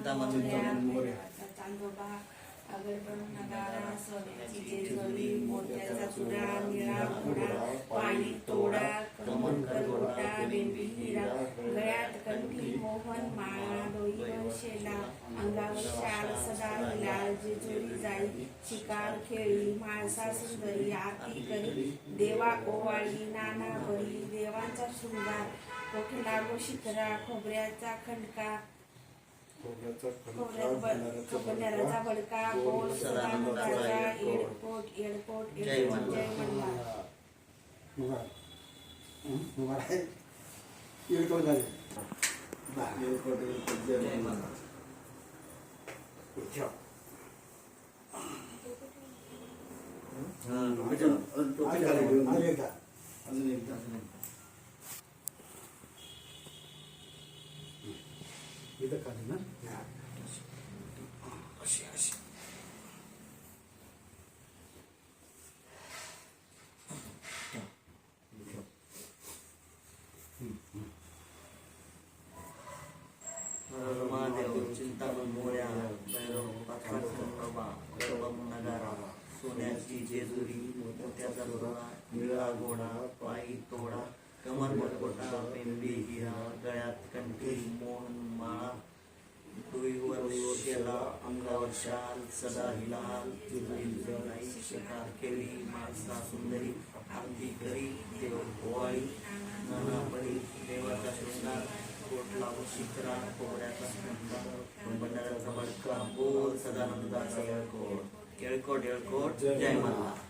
चिंतामणी मोरे चांदोबा अगरबन नगारा सोन्याची जेजुरी मोत्याचा चुरा निळा घोडा पाणी तोडा कमल करोडा बेबी हिरा गळ्यात कंठी मोहन माळा डोईवर शेला अंगावर शाल सदा हिलाल जेजुरी जाई शिकार खेळी माणसा सुंदरी आरती करी देवा ओवाळी नाना बळी देवांचा शृंगार कोठला गो शिखरा खोबऱ्याचा खंडका खोबऱ्याचा बडका, गोड सदानंदाचा येडकोट येडकोट जय मल्हार. येडकोट झाले येळकोट, येळकोट, जय मल्हार. हा, अजून एकदा अजून एकदा इथं खाली ना अशी अशी सोन्याची जेजुरी मोत्याचा चुरा निळा घोडा पायी तोडा कमर मटकोटा पेंबी हिरा गळ्यात कंठी मोहन माळा डोईवर केला अंगावर शाल सदा हिलाल जळाई शिकार केली माणसा सुंदरी आरती करी देव ओवाळी नाना बळी देवाचा शृंगार कोटला व शिखरा कोहऱ्याचा शृंगार बंडाऱ्याचा बडका बोल सदानंदाचा येळकोट. येळकोट येळकोट जय मल्हार